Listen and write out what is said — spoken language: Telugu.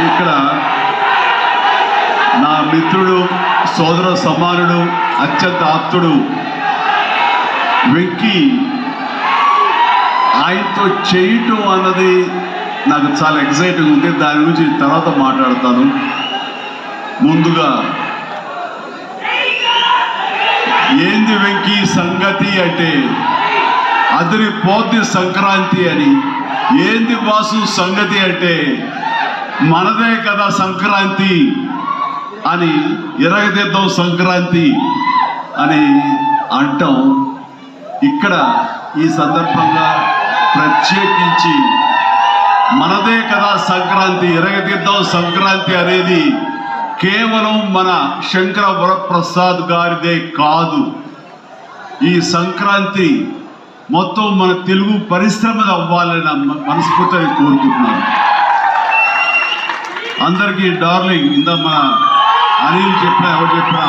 ఇక్కడ నా మిత్రుడు సోదర సమానుడు అత్యంత ఆప్తుడు వెంకి. ఆయనతో చేయటం అన్నది నాకు చాలా ఎక్సైటింగ్ ఉంది. దాని గురించి తర్వాత మాట్లాడతాను. ముందుగా ఏంది వెంకీ సంగతి అంటే అతని పోతి సంక్రాంతి అని. ఏంది బాసు సంగతి అంటే మనదే కదా సంక్రాంతి అని ఎరగదిద్దాం సంక్రాంతి అని అంటాం. ఇక్కడ ఈ సందర్భంగా ప్రత్యేకించి మనదే కదా సంక్రాంతి ఎరగదిద్దాం సంక్రాంతి అనేది కేవలం మన శంకర వరప్రసాద్ గారిదే కాదు. ఈ సంక్రాంతి మొత్తం మన తెలుగు పరిశ్రమ అవ్వాలని నా మనస్ఫూర్తిగా కోరుకుంటున్నాను. అందరికీ డార్లింగ్ ఇందా మన అనిల్ చెప్పినా ఎవరు చెప్పినా.